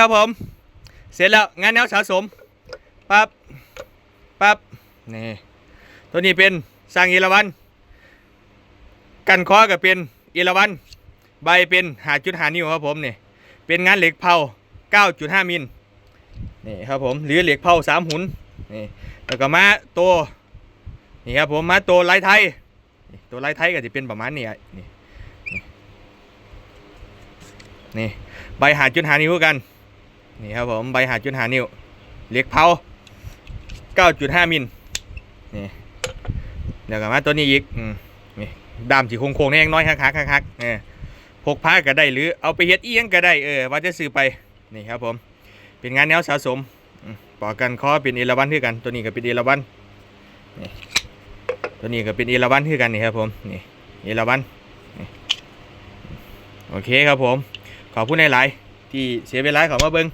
ครับผม เสร็จแล้วงานแนวสะสมปั๊บปั๊บนี่ตัวนี้เป็นสร้างเอราวัน กันคอกับเป็นเอราวันใบเป็นหาจุดหานิ้วครับผมนี่เป็นงานเหล็กเผา 9.5 มิลนี่ครับผมหรือเหล็กเผาสามหุนนี่แล้วก็มาตัวนี่ครับผมมาตัวลายไทยตัวลายไทยก็จะเป็นประมาณนี้นี่นี่ใบหาจุดหานิ้วกัน นี่ครับผมใบหาจุดหานิ้วเหล็กเผา9.5 มิลนี่เดี๋ยวกันมาตัวนี้อีกอืมนี่ดามสีโค้งๆนี่ยังน้อยฮักๆฮักๆเออพกพาก็ได้หรือเอาไปเฮ็ดเอียงก็ได้เออว่าจะซื้อไปนี่ครับผมเป็นงานแนวสะสมปอกันคอเป็นเอราวันคือกัน ตัวนี้ก็เป็นเอราวันนี่ตัวนี้ก็เป็นเอราวันคือกันนี่ครับผมนี่เอราวันโอเคครับผมขอบคุณหลายๆที่เสียเวลาเขามาเบิ่ง